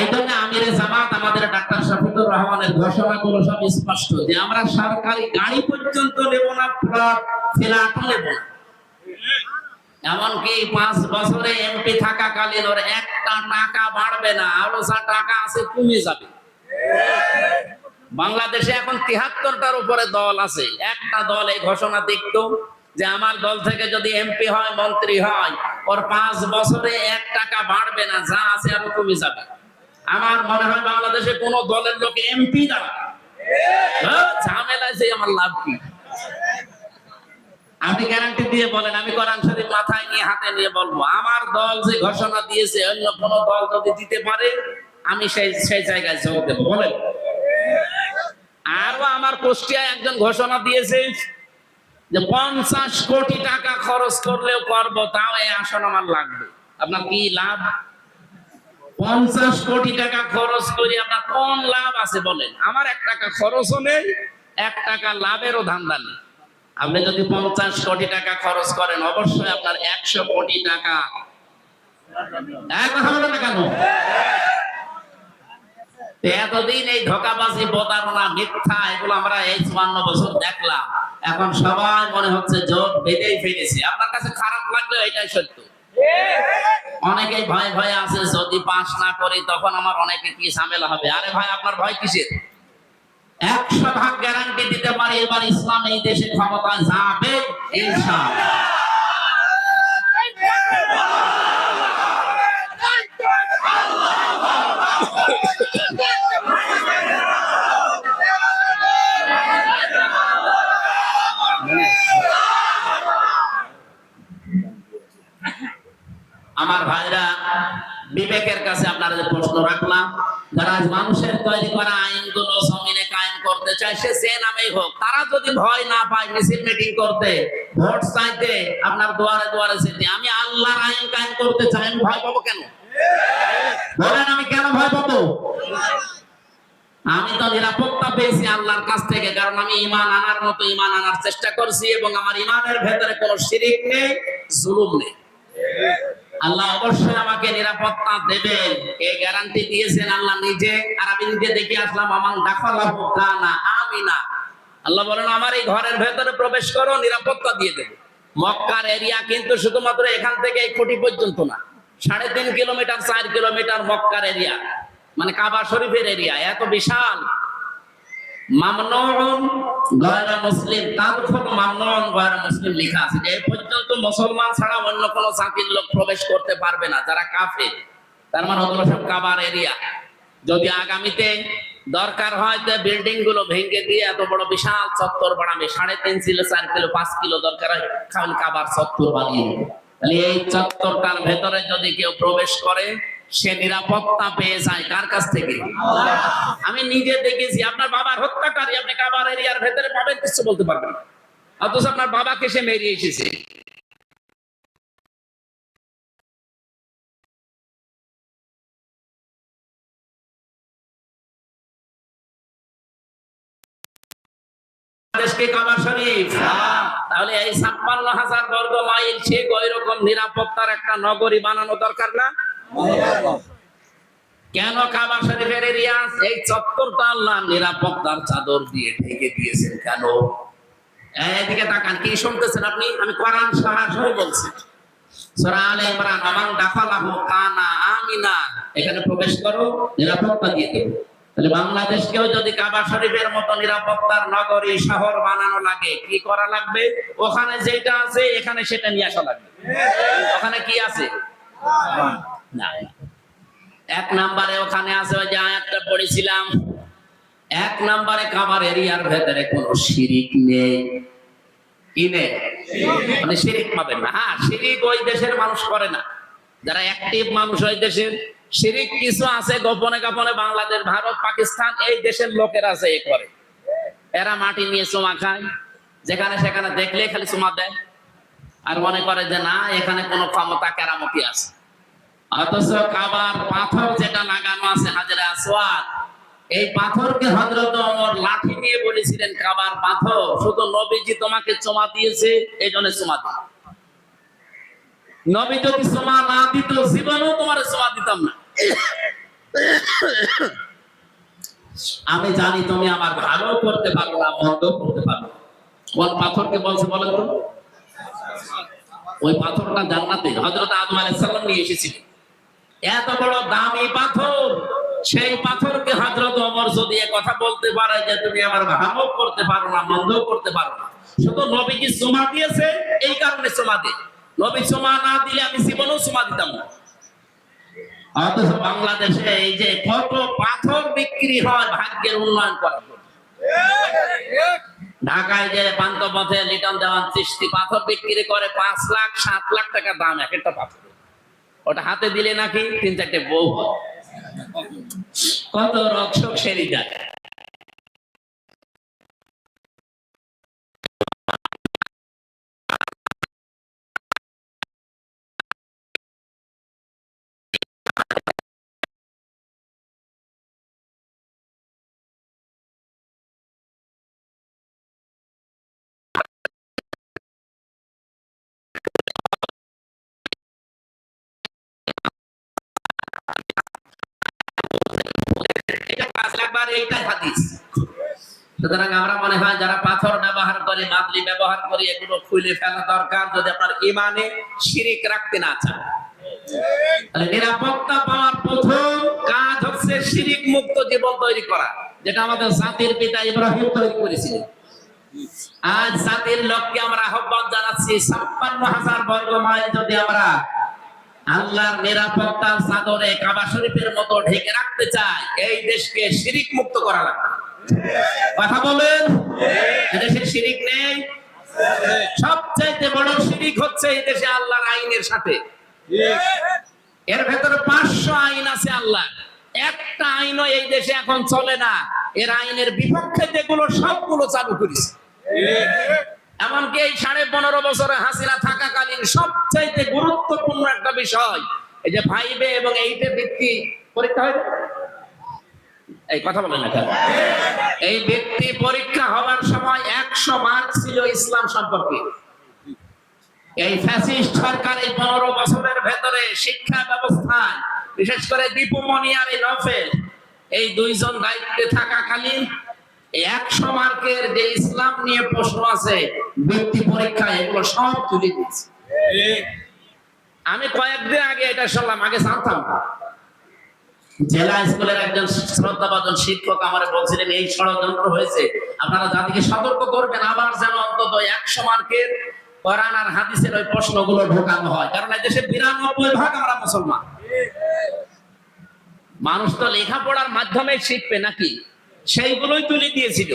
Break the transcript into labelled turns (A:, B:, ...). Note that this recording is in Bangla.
A: এই জন্য আমিরে জামাত আমাদের ডাক্তার শফিকুর রহমানের সব স্পষ্ট যে আমরা সরকারি গাড়ি পর্যন্ত নেব না নেব না। এমনকি পাঁচ বছরে এমপি থাকাকালীন ওর একটা টাকা বাড়বে না টাকা আছে, কমে যাবে। বাংলাদেশে এখন তিহাত্তরটার উপরে দল আছে। একটা দল এই ঘোষণা দেখতো যে আমার দল থেকে যদি এমপি হয়, মন্ত্রী হয়, ওর পাঁচ বছরে এক টাকা বাড়বে না, যা আছে আরও কমে যাবে। আমার মনে হয় বাংলাদেশে কোন দলের লোক এমপি দাঁড়াবে হ্যাঁ, ঝামেলায় আমার লাভ কি? আপনি গ্যারান্টি দিয়ে বলেন আমি কোরআন শরীফ মাথায় নিয়ে হাতে নিয়ে বলব। আমার দল যে ঘোষণা দিয়েছে অন্য কোন দল যদি দিতে পারে আমি সেই সেই জায়গায় যোগ দেবো। বলেন। আরও আমার কুষ্টিয়ায় একজন ঘোষণা দিয়েছে যে পঞ্চাশ কোটি টাকা খরচ করলেও করব তাও এই আসন আমার লাগবে। আপনার কি লাভ? পঞ্চাশ কোটি টাকা খরচ করি আপনার কোন লাভ আছে বলেন? আমার এক টাকা খরচও নেই এক টাকা লাভেরও ধান্দা নেই। আপনি যদি পঞ্চাশ কোটি টাকা খরচ করেন অবশ্যই আপনার একশো কোটি টাকা। এতদিন এই ধোকাবাজি প্রতারণা মিথ্যা এগুলো আমরা এই চুয়ান্ন বছর দেখলাম। এখন সবাই মনে হচ্ছে জোট বেঁধেই ফেলেছে। আপনার কাছে খারাপ লাগলেও এটাই সত্য। অনেকেই ভয় ভয় আছে, যদি পাস না করি তখন আমার অনেকে কি ঝামেলা হবে? আরে ভাই, আপনার ভয় কিসের? একশো ভাগ গ্যারান্টি দিতে পারি, এবার ইসলাম এই দেশে ক্ষমতা যাবে, ইনশাআল্লাহ আমার ভাইরা বিবেকের কাছে আপনারা যে প্রশ্ন রাখলাম যারা মানুষের তৈরি করা আইনগুলো জমিনে কায়েম করতে চায়, সে যে নামেই হোক, তারা যদি ভয় না পায় মিছিল, মিটিং করতে, ভোট চাইতে আপনার দুয়ারে দুয়ারে যেতে, আমি আল্লাহর আইন কায়েম করতে চাই, আমি ভয় পাবো কেন? বলেন, আমি কেন ভয় পাবো? আমি তো নিরাপত্তা পেয়েছি আল্লাহর কাছ থেকে, কারণ আমি ইমান আনার মতো ইমান আনার চেষ্টা করছি এবং আমার ইমানের ভেতরে কোনো শিরিক নেই, জুলুম নেই। আল্লাহ অবশ্যই আমাকে নিরাপত্তা দেবেন। এই গ্যারান্টি দিয়েছেন আল্লাহ নিজে? আর আমি নিজে দেখে আসলাম আমার দাখালাহু কানা আমিনা। আল্লাহ বলেন, আমার এই ঘরের ভেতরে প্রবেশ করো, নিরাপত্তা দিয়ে দেবে। মক্কার এরিয়া কিন্তু শুধুমাত্র এখান থেকে এই কোটি পর্যন্ত না। সাড়ে তিন কিলোমিটার, চার কিলোমিটার মক্কার এরিয়া মানে কাবা শরীফের এরিয়া এত বিশাল। গয়রা মুসলিম। তাদখুল মামনুন গয়রা মুসলিম লেখা আছে পর্যন্ত মুসলমান ছাড়া অন্য জাতির লোক প্রবেশ করতে পারবে না। যারা তার মানে সব কাবার এরিয়া। যদি আগামীতে দরকার হয় তো বিল্ডিংগুলো ভেঙে দিয়ে এত বড় বিশাল চত্বর বানাবে, সাড়ে তিন কিলো, চার কিলো, পাঁচ কিলো দরকার হয় খালি কাবার চত্বর বানিয়ে। তাহলে এই চত্বরটার ভেতরে যদি কেউ প্রবেশ করে সে নিরাপত্তা পেয়ে যায়। কার কাছ থেকে? আমি নিজে দেখেছি, আপনার বাবার হত্যাকারী, আপনি কাবার এরিয়ার ভেতরে পাবেন, কিছু বলতে পারবেন। অথচ আপনার বাবাকে সে মেরিয়ে এসেছে। তাহলে এই ছাপ্পান্ন হাজার বর্গ মাইল ঠিক ওই রকম নিরাপত্তার একটা নগরী বানানো দরকার না? কেন কাবা শরীফের এরিয়া এই চত্বরটা আল্লাহ নিরাপত্তার চাদর দিয়ে ঢেকে দিয়েছেন কেন? এদিকে তাকান, কি শুনতেছেন আপনি? আমি কোরআন সরাসরি বলছি। সূরা আলে ইমরান, আমান দাখালাহু কানা আমিনা। এখানে প্রবেশ করো, নিরাপত্তা দিয়ে দেব তাহলে বাংলাদেশকেও যদি কাবা শরীফের মতো নিরাপত্তার নগরী, শহর বানানো লাগে, কি করা লাগবে? ওখানে যেটা আছে, এখানে সেটা নিয়ে আসা লাগবে। ওখানে কি আছে? এক নাম্বারে ওখানে আছে, ওই যে আয়াতটা পড়েছিলাম। এক নাম্বারে কাবার এরিয়ার ভেতরে কোনো শিরিক নেই। কি নেই? মানে শিরিক পাবেন না। হ্যাঁ শিরিক ওই দেশের মানুষ করে না। যারা অ্যাক্টিভ মানুষ ওই দেশের, শিরিক কিছু আছে গোপনে গোপনে, বাংলাদেশ, ভারত, পাকিস্তান, এই দেশের লোকেরা আছে এ করে। এরা মাটি নিয়ে চুমা খায়। যেখানে সেখানে দেখলে খালি চুমা দেয়। আর মনে করে যে না, এখানে কোনো ক্ষমতা কেরামতি আছে। অথচ কাবার পাথর যেটা লাগানো আছে এই পাথরকে হযরত ওমর লাঠি নিয়ে বলেছিলেন, কাবার পাথর, শুধু নবীজি তোমাকে চুমা দিয়েছে, এই জন্য চুমা দিই নবী যদি না দিত, জীবনেও তোমার দিতাম না। আমি জানি তুমি আমার ভালো করতে পারো না, মন্দ করতে পারো। কোন পাথরকে বলছে বলেন তো? ওই পাথরটা জান্নাতে, হযরত আদম আলাইহিস সালাম নিয়ে এসেছিলেন এত বড় দামি পাথর। সেই পাথরকে হযরত ওমর যদি কথা বলতে পারে যে তুমি আমার ভালো করতে পারো না মন্দ করতে পারো না। শুধু নবী কি সুমা দিয়েছে, এই কারণে সুমা দেয়। নবী সুমা না দিলে আমি জীবনেও সুমা দিতাম না। অথচ বাংলাদেশে এই যে কত পাথর বিক্রি হয় ভাগ্যের উন্নয়ন করার ঢাকায় যে পান্তপথে লিটন দেওয়ান চিস্তি পাথর বিক্রি করে পাঁচ লাখ, সাত লাখ টাকা দাম এক একটা পাথর ওটা হাতে দিলে নাকি তিন চারটে বউ। কত রক্ষক সেরি যায় এটা সুতরাং আমরা মনে হয় যারা পাথর ব্যবহার করে মাদলি ব্যবহার করে, এগুলো খুলে ফেলা দরকার যদি আপনার ইমানে শিরিক রাখতে না চান। নিরাপত্তা পাওয়ার প্রথম কাজ হচ্ছে শিরিক মুক্ত জীবন তৈরি করা, যেটা আমাদের জাতির পিতা ইব্রাহিম তৈরি করেছিলেন। আজ জাতির লোককে আমরা আহ্বান জানাচ্ছি, ছাপ্পান্ন হাজার বর্গ মাইল যদি আমরা আল্লাহর নিরাপত্তার চাদরে কাবা শরীফের মতো ঢেকে রাখতে চায়, এই দেশকে শিরিক মুক্ত করা লাগবে। কথা বলেন? এদেশে শিরিক নেই? সবচাইতে বড় শিরিক হচ্ছে এই দেশে আল্লাহর আইনের সাথে। এর ভেতরে পাঁচশো আইন আছে আল্লাহ একটা আইনও এই দেশে এখন চলে না। এর আইনের বিপক্ষে যেগুলো, সবগুলো চালু করেছে। এমনকি এই সাড়ে পনেরো বছরে হাসিনা থাকাকালীন সবচাইতে গুরুত্বপূর্ণ একটা বিষয়, এই যে ফাইভে এবং এইটে ভিত্তি পরীক্ষা হয় এই কথা বলেন না? এই ব্যক্তি পরীক্ষা হওয়ার সময় একশো মার্ক ছিল ইসলাম সম্পর্কে এই ফ্যাসিস্ট সরকার এই পনেরো বছরের ভেতরে শিক্ষা ব্যবস্থায়, বিশেষ করে দীপুমণি আর এই নফেল এই দুইজন দায়িত্বে থাকাকালীন একশো মার্কের যে ইসলাম নিয়ে প্রশ্ন আছে ব্যক্তি পরীক্ষা এগুলো সব তুলে দিয়েছে আমি কয়েকদিন আগে এটা শুনলাম, আগে জানতাম জেলা স্কুলের একজন শ্রদ্ধাভাজন শিক্ষক আমার বলছিলেন, এই ষড়যন্ত্র হয়েছে, আপনারা জাতিকে সতর্ক করবেন, আবার যেন অন্তত একশো মার্কের কোরআন আর হাদিসের ওই প্রশ্নগুলো ঢোকানো হয়। কারণ এই দেশে বিরানব্বই ভাগ আমরা মুসলমান। মানুষ তো লেখাপড়ার মাধ্যমে শিখবে নাকি? সেইগুলোই তুলে দিয়েছিল।